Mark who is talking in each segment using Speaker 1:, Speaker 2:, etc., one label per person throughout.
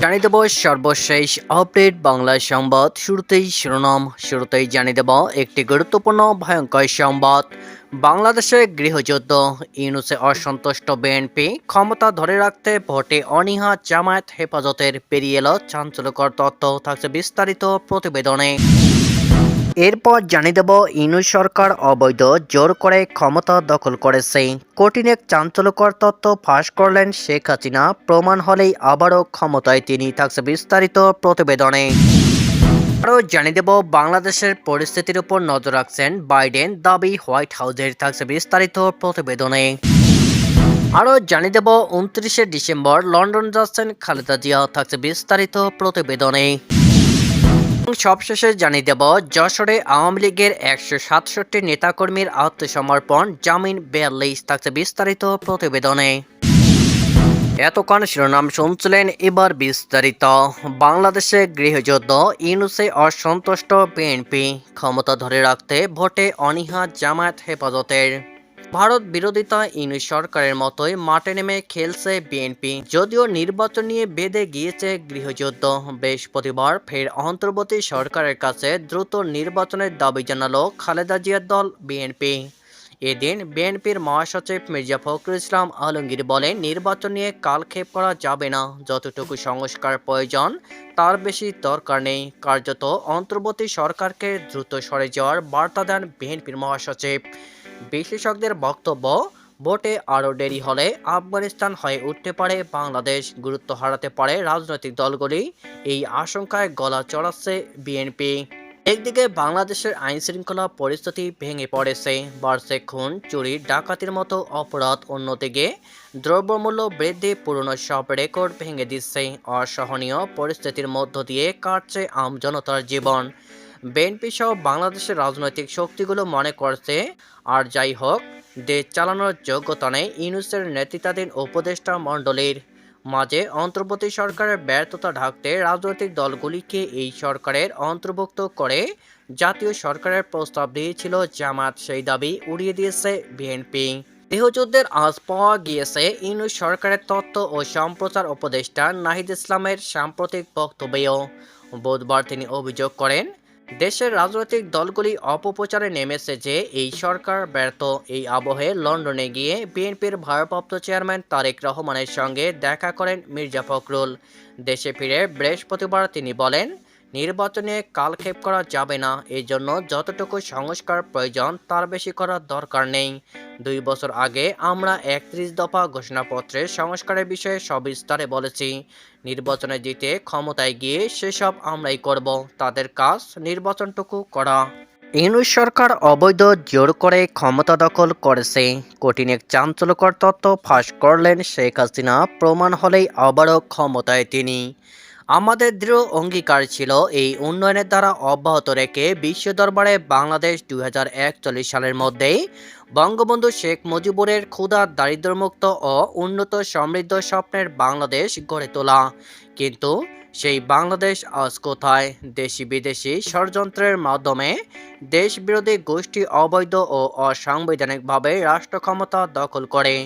Speaker 1: জানিয়ে দেব সর্বশেষ আপডেট বাংলা সংবাদ। শুরুতেই শিরোনাম, শুরুতেই জানিয়ে দেব একটি গুরুত্বপূর্ণ, ভয়ঙ্কর সংবাদ। বাংলাদেশে গৃহযুদ্ধ, ইউনুসে অসন্তুষ্ট বিএনপি, ক্ষমতা ধরে রাখতে ভোটে অনীহা, জামায়াত হেফাজতের পেরিয়ে এল চাঞ্চল্যকর তথ্য। থাকছে বিস্তারিত প্রতিবেদনে। এরপর জানিয়ে দেব ইনু সরকার অবৈধ জোর করে ক্ষমতা দখল করেছে। কঠিন এক চাঞ্চল্যকর তথ্য ফাঁস করলেন শেখ হাসিনা। প্রমাণ হলেই আবারও ক্ষমতায় তিনি, থাকছে বিস্তারিত প্রতিবেদনে। আরও জানিয়ে দেব, বাংলাদেশের পরিস্থিতির উপর নজর রাখছেন বাইডেন, দাবি হোয়াইট হাউসের, থাকছে বিস্তারিত প্রতিবেদনে। আরও জানিয়ে দেব, উনত্রিশে ডিসেম্বর লন্ডন যাচ্ছেন খালেদা জিয়া, থাকছে বিস্তারিত প্রতিবেদনে। সবশেষে জানিয়ে দেব, যশোরে আওয়ামী লীগের একশো সাতষট্টি নেতাকর্মীর আত্মসমর্পণ, জামিন বিয়াল্লিশ থাকছে বিস্তারিত প্রতিবেদনে। এতক্ষণ শিরোনাম শুনছিলেন এবার বিস্তারিত। বাংলাদেশে গৃহযুদ্ধ, ইউনুসে অসন্তুষ্ট বিএনপি, ক্ষমতা ধরে রাখতে ভোটে অনীহা জামায়াত হেফাজতের। ভারত বিরোধিতা ইউনুস সরকারের মতোই মাঠে নেমে খেলছে বিএনপি। যদিও নির্বাচন নিয়ে বেঁধে গিয়েছে গৃহযুদ্ধ, বৃহস্পতিবার ফের অন্তর্বর্তী সরকারের কাছে দ্রুত নির্বাচনের দাবি জানালো খালেদা জিয়ার দল বিএনপি। এদিন বিএনপির মহাসচিব মির্জা ফখরুল ইসলাম আলমগীর বলেন, নির্বাচন নিয়ে কালক্ষেপ করা যাবে না, যতটুকু সংস্কার প্রয়োজন তার বেশি দরকার নেই। কার্যত অন্তর্বর্তী সরকারকে দ্রুত সরে যাওয়ার বার্তা দেন বিএনপির মহাসচিব। বিশেষজ্ঞদের বক্তব্য, ভোটে আরও দেরি হলে আফগানিস্তান হয়ে উঠতে পারে, বাংলাদেশ গুরুত্ব হারাতে পারে রাজনৈতিক দলগুলি। এই আশঙ্কায় গলা চড়াচ্ছে বিএনপি। একদিকে বাংলাদেশের আইন শৃঙ্খলা পরিস্থিতি ভেঙে পড়েছে, বাড়ছে খুন, চুরি, ডাকাতির মতো অপরাধ, অন্যদিকে দ্রব্যমূল্য বৃদ্ধি পুরনো সব রেকর্ড ভেঙে দিচ্ছে। অসহনীয় পরিস্থিতির মধ্য দিয়ে কাটছে আমজনতার জীবন। বিএনপি সহ বাংলাদেশের রাজনৈতিক শক্তিগুলো মনে করছে, আর যাই হোক, দেশ চালানোর যোগ্যতা নেই ইউনুসের নেতৃত্বাধীন উপদেষ্টা মণ্ডলীর। মাঝে অন্তর্বর্তী সরকারের ব্যর্থতা ঢাকতে রাজনৈতিক দলগুলিকে এই সরকারের অন্তর্ভুক্ত করে জাতীয় সরকারের প্রস্তাব দিয়েছিল জামাত। সেই দাবি উড়িয়ে দিয়েছে বিএনপি গৃহযুদ্ধের আজ পাওয়া গিয়েছে ইউনুস সরকারের তথ্য ও সম্প্রচার উপদেষ্টা নাহিদ ইসলামের সাম্প্রতিক বক্তব্যেও। বুধবার তিনি অভিযোগ করেন দেশের রাজনৈতিক দলগুলি অপপ্রচারে নেমেছে যে এই সরকার ব্যর্থ। এই আবহে লন্ডনে গিয়ে বিএনপির ভারপ্রাপ্ত চেয়ারম্যান তারেক রহমানের সঙ্গে দেখা করেন মির্জা ফখরুল। দেশে ফিরে বৃহস্পতিবার তিনি বলেন নির্বাচনে কালক্ষেপ করা যাবে না। এই জন্য যতটুকু সংস্কার প্রয়োজন, তার বেশি করার দরকার নেই। দুই বছর আগে আমরা একত্রিশ দফা ঘোষণাপত্রে সংস্কারের বিষয়ে সবিস্তারে বলেছি। নির্বাচনে জিতে ক্ষমতায় গিয়ে সেসব আমরাই করব। তাদের কাজ নির্বাচনটুকু করা। ইউনুস সরকার অবৈধ জোর করে ক্ষমতা দখল করেছে। কঠিন এক চাঞ্চল্যকর তথ্য ফাঁস করলেন শেখ হাসিনা। প্রমাণ হলেই আবারও ক্ষমতায় তিনি। আমাদের দৃঢ় অঙ্গীকার ছিল এই উন্নয়নের দ্বারা অব্যাহত রেখে বিশ্ব দরবারে বাংলাদেশ দু হাজার একচল্লিশ সালের মধ্যেই বঙ্গবন্ধু শেখ মুজিবুরের ক্ষুধা, দারিদ্র্যমুক্ত ও উন্নত সমৃদ্ধ স্বপ্নের বাংলাদেশ গড়ে তোলা। কিন্তু সেই বাংলাদেশ আজ কোথায়? দেশি বিদেশি ষড়যন্ত্রের মাধ্যমে দেশবিরোধী গোষ্ঠী অবৈধ ও অসাংবিধানিকভাবে রাষ্ট্র ক্ষমতা দখল করে।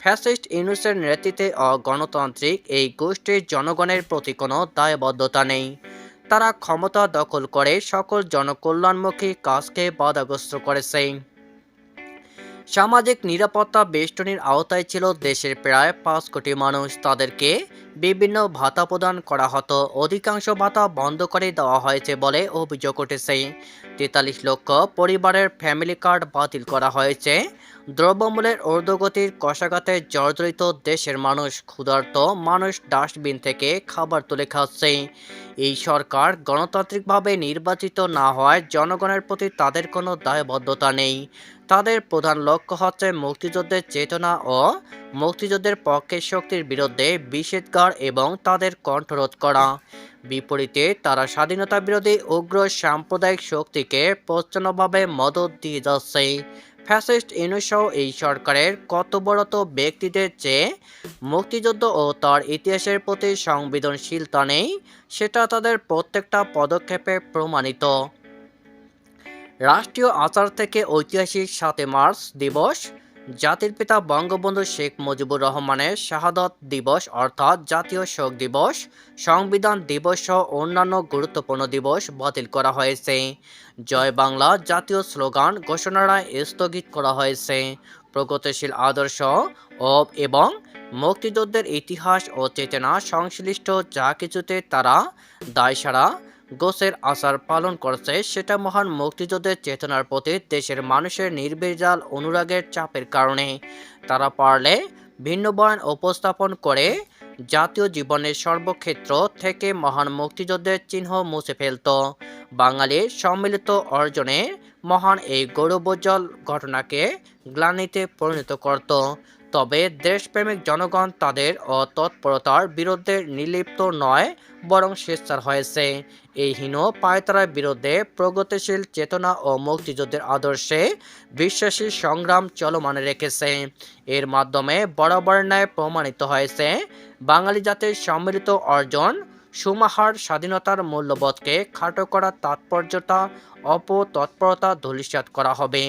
Speaker 1: ফ্যাসিস্ট ইউনুসের নেতৃত্বে অগণতান্ত্রিক এই গোষ্ঠীর জনগণের প্রতি কোনো দায়বদ্ধতা নেই। তারা ক্ষমতা দখল করে সকল জনকল্যাণমুখী কাজকে বাধাগ্রস্ত করেছে। সামাজিক নিরাপত্তা বেষ্টনীর আওতায় ছিল দেশের প্রায় পাঁচ কোটি মানুষ। তাদেরকে বিভিন্ন ভাতা প্রদান করা হতো। অধিকাংশ ভাতা বন্ধ করে দেওয়া হয়েছে বলে অভিযোগ উঠেছে। তেতাল্লিশ লক্ষ পরিবারের ফ্যামিলি কার্ড বাতিল করা হয়েছে। দ্রব্যমূল্যের ঊর্ধ্বগতির কষাঘাতে জর্জরিত দেশের মানুষ, ক্ষুধার্ত মানুষ, ডাস্টবিন থেকে খাবার তুলে খাচ্ছে। এই সরকার গণতান্ত্রিকভাবে নির্বাচিত না হওয়ায় জনগণের প্রতি তাদের কোনো দায়বদ্ধতা নেই। তাদের প্রধান লক্ষ্য হচ্ছে মুক্তিযুদ্ধের চেতনা ও মুক্তিযুদ্ধের পক্ষের শক্তির বিরুদ্ধে বিষেধগার এবং তাদের কণ্ঠরোধ করা। বিপরীতে, তারা স্বাধীনতা বিরোধী উগ্র সাম্প্রদায়িক শক্তিকে প্রচ্ছন্নভাবে মদত দিয়ে যাচ্ছে। ফ্যাসিস্ট ইউনুসহ এই সরকারের কর্তব্যরত ব্যক্তিদের চেয়ে মুক্তিযুদ্ধ ও তার ইতিহাসের প্রতি সংবেদনশীলতা নেই, সেটা তাদের প্রত্যেকটা পদক্ষেপে প্রমাণিত। রাষ্ট্রীয় আচার থেকে ঐতিহাসিক সাতে মার্চ দিবস জাতির পিতা বঙ্গবন্ধু শেখ মুজিবুর রহমানের শাহাদত দিবস অর্থাৎ জাতীয় শোক দিবস, সংবিধান দিবস সহ অন্যান্য গুরুত্বপূর্ণ দিবস বাতিল করা হয়েছে। জয় বাংলা জাতীয় স্লোগান ঘোষণায় স্থগিত করা হয়েছে। প্রগতিশীল আদর্শ ও এবং মুক্তিযুদ্ধের ইতিহাস ও চেতনা সংশ্লিষ্ট যা কিছুতে তারা দায়সারা গোসের আচার পালন করছে, সেটা মহান মুক্তিযুদ্ধের চেতনার প্রতি দেশের মানুষের নির্বিজাল অনুরাগের চাপের কারণে। তারা পারলে ভিন্ন বয়ান উপস্থাপন করে জাতীয় জীবনের সর্বক্ষেত্র থেকে মহান মুক্তিযুদ্ধের চিহ্ন মুছে ফেলত। বাঙালির সম্মিলিত অর্জনে মহান এই গৌরবোজ্জ্বল ঘটনাকে গ্লানিতে পরিণত করত। তবে দেশপ্রেমিক জনগণ তাদের অতৎপরতার বিরুদ্ধে নির্লিপ্ত নয়, বরং স্বেচ্ছার হয়েছে। এই হীন পায়তারার বিরুদ্ধে প্রগতিশীল চেতনা ও মুক্তিযুদ্ধের আদর্শে বিশ্বাসী সংগ্রাম চলমান রেখেছে। এর মাধ্যমে বরাবর ন্যায় প্রমাণিত হয়েছে, বাঙালি জাতির সম্মিলিত অর্জন, সুমাহার স্বাধীনতার মূল্যবোধকে খাটো করার তাৎপর্যতা, অপতৎপরতা ধূলিসাৎ করা হবে।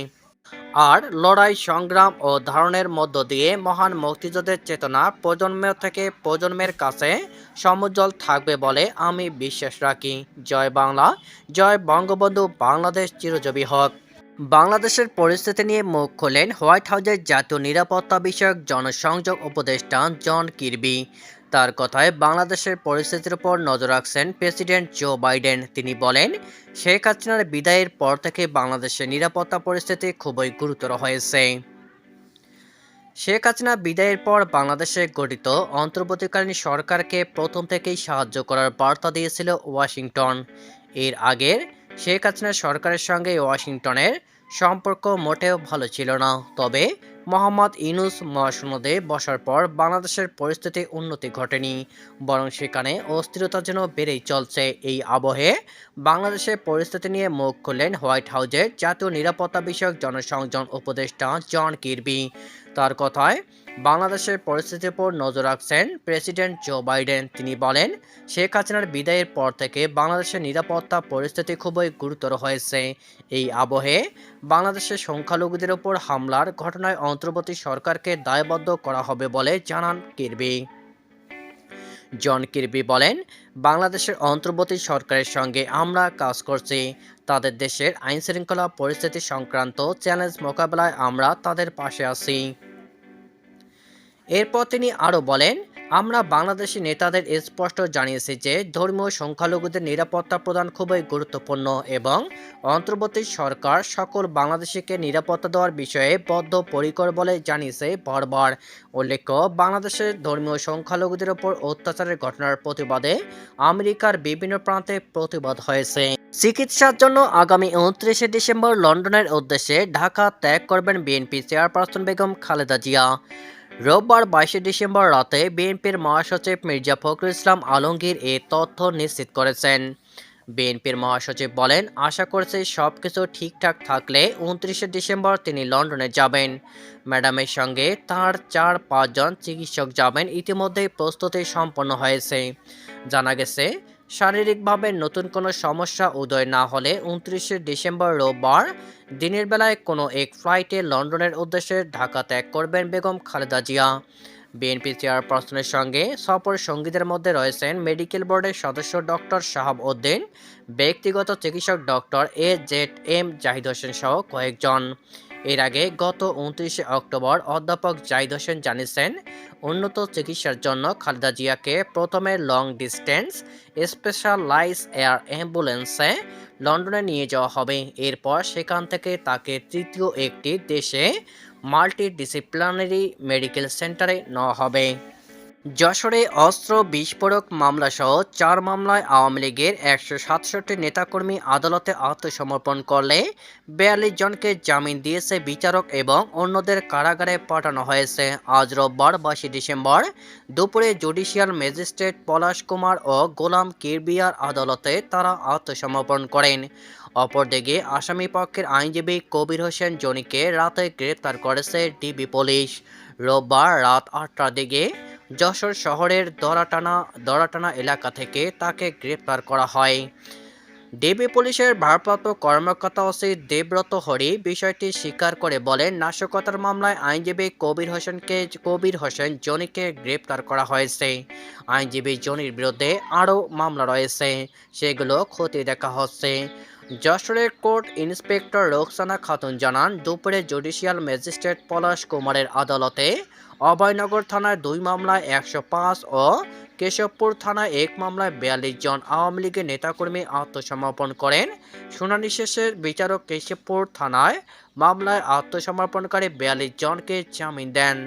Speaker 1: আর লড়াই, সংগ্রাম ও ধারণের মধ্য দিয়ে মহান মুক্তিযুদ্ধের চেতনা প্রজন্ম থেকে প্রজন্মের কাছে সমুজ্জ্বল থাকবে বলে আমি বিশ্বাস রাখি। জয় বাংলা, জয় বঙ্গবন্ধু বাংলাদেশ চিরজীবী হক। বাংলাদেশের পরিস্থিতি নিয়ে মুখ খোলেন হোয়াইট হাউসের জাতীয় নিরাপত্তা বিষয়ক জনসংযোগ উপদেষ্টা জন কিরবি। তার কথায় বাংলাদেশের পরিস্থিতির উপর নজর রাখছেন প্রেসিডেন্ট জো বাইডেন। তিনি বলেন, শেখ হাসিনার বিদায়ের পর থেকে বাংলাদেশের নিরাপত্তা পরিস্থিতি খুবই গুরুতর হয়েছে। শেখ হাসিনা বিদায়ের পর বাংলাদেশে গঠিত অন্তর্বর্তীকালীন সরকারকে প্রথম থেকেই সাহায্য করার বার্তা দিয়েছিল ওয়াশিংটন। এর আগের শেখ হাসিনার সরকারের সঙ্গে ওয়াশিংটনের সম্পর্ক মোটেও ভালো ছিল না। তবে মোহাম্মদ ইনুস মহাশূন্যদে বসার পর বাংলাদেশের পরিস্থিতি উন্নতি ঘটেনি, বরং সেখানে অস্থিরতা যেন বেড়েই চলছে। এই আবহে বাংলাদেশের পরিস্থিতি নিয়ে মুখ খুললেন হোয়াইট হাউসের জাতীয় নিরাপত্তা বিষয়ক জনসংযোগ উপদেষ্টা জন কিরবি। তার কথায়, বাংলাদেশের পরিস্থিতির উপর নজর রাখছেন প্রেসিডেন্ট জো বাইডেন। তিনি বলেন, শেখ হাসিনার বিদায়ের পর থেকে বাংলাদেশের নিরাপত্তা পরিস্থিতি খুবই গুরুতর হয়েছে। এই আবহে বাংলাদেশের সংখ্যালঘুদের ওপর হামলার ঘটনায় অন্তর্বর্তী সরকারকে দায়বদ্ধ করা হবে বলে জানান কিরবি। জন কিরবি বলেন, বাংলাদেশের অন্তর্বর্তী সরকারের সঙ্গে আমরা কাজ করছি। তাদের দেশের আইনশৃঙ্খলা পরিস্থিতি সংক্রান্ত চ্যালেঞ্জ মোকাবেলায় আমরা তাদের পাশে আছি। এরপর তিনি আরও বলেন, আমরা বাংলাদেশি নেতাদের স্পষ্ট জানিয়েছি যে ধর্মীয় সংখ্যালঘুদের নিরাপত্তা প্রদান খুবই গুরুত্বপূর্ণ এবং অন্তর্বর্তী সরকার সকল বাংলাদেশিকে নিরাপত্তা দেওয়ার বিষয়ে বদ্ধপরিকর বলে জানিয়েছে বারবার। উল্লেখ্য বাংলাদেশের ধর্মীয় সংখ্যালঘুদের ওপর অত্যাচারের ঘটনার প্রতিবাদে আমেরিকার বিভিন্ন প্রান্তে প্রতিবাদ হয়েছে। চিকিৎসার জন্য আগামী উনত্রিশে ডিসেম্বর লন্ডনের উদ্দেশ্যে ঢাকা ত্যাগ করবেন বিএনপি চেয়ারপারসন বেগম খালেদা জিয়া। রোববার বাইশে ডিসেম্বর রাতে বিএনপির মহাসচিব মির্জা ফখরুল ইসলাম আলমগীর এ তথ্য নিশ্চিত করেছেন। বিএনপির মহাসচিব বলেন, আশা করছি সব কিছু ঠিকঠাক থাকলে উনত্রিশে ডিসেম্বর তিনি লন্ডনে যাবেন। ম্যাডামের সঙ্গে তার চার পাঁচজন চিকিৎসক যাবেন, ইতিমধ্যেই প্রস্তুতি সম্পন্ন হয়েছে। জানা গেছে শারীরিকভাবে নতুন কোনো সমস্যা উদয় না হলে উনত্রিশে ডিসেম্বর রোববার দিনের বেলায় কোনো এক ফ্লাইটে লন্ডনের উদ্দেশ্যে ঢাকা ত্যাগ করবেন বেগম খালেদা জিয়া। বিএনপি চেয়ারপারসনের সঙ্গে সফর সঙ্গীদের মধ্যে রয়েছেন মেডিকেল বোর্ডের সদস্য ডক্টর শাহাব উদ্দিন, ব্যক্তিগত চিকিৎসক doctor A Z M Zahid Hossain সহ কয়েকজন। এর আগে গত উনত্রিশে অক্টোবর অধ্যাপক জাহিদ হোসেন জানিয়েছেন, উন্নত চিকিৎসার জন্য খালেদা জিয়াকে প্রথমে লং ডিস্টেন্স স্পেশালাইজ এয়ার অ্যাম্বুলেন্সে লন্ডনে নিয়ে যাওয়া হবে। এরপর সেখান থেকে তাকে তৃতীয় একটি দেশে মাল্টি ডিসিপ্লিনারি মেডিকেল সেন্টারে নেওয়া হবে। যশোরে অস্ত্র বিস্ফোরক মামলাসহ চার মামলায় আওয়ামী লীগের একশো সাতষট্টি নেতাকর্মী আদালতে আত্মসমর্পণ করলে বিয়াল্লিশ জনকে জামিন দিয়েছে বিচারক এবং অন্যদের কারাগারে পাঠানো হয়েছে। আজ রোববার বাইশে ডিসেম্বর দুপুরে জুডিশিয়াল ম্যাজিস্ট্রেট পলাশ কুমার ও গোলাম কিরবিয়ার আদালতে তারা আত্মসমর্পণ করেন। অপরদিকে আসামি পক্ষের আইনজীবী কবির হোসেন জনিকে রাতে গ্রেপ্তার করেছে ডিবি পুলিশ। রোববার রাত আটটার দিকে যশোর শহরের দরাটানা দরাটানা এলাকা থেকে তাকে গ্রেপ্তার করা হয়। ডিবি পুলিশের ভারপ্রাপ্ত কর্মকর্তা ওসি দেবব্রত হরি বিষয়টি স্বীকার করে বলেন, নাশকতার মামলায় আইনজীবী কবির হোসেনকে, কবির হোসেন জনিকে গ্রেপ্তার করা হয়েছে। আইনজীবী জনির বিরুদ্ধে আরও মামলা রয়েছে। সেগুলো খতিয়ে দেখা হচ্ছে। যশোরের কোর্ট ইন্সপেক্টর রোকসানা খাতুন জানান, দুপুরে জুডিশিয়াল ম্যাজিস্ট্রেট পলাশ কুমারের আদালতে অভয়নগর থানার দুই মামলায় একশো পাঁচ ও কেশবপুর থানায় এক মামলায় বিয়াল্লিশ জন আওয়ামী লীগের নেতাকর্মী আত্মসমর্পণ করেন। শুনানি শেষে বিচারক কেশবপুর থানায় মামলায় আত্মসমর্পণকারী বিয়াল্লিশ জনকে জামিন দেন।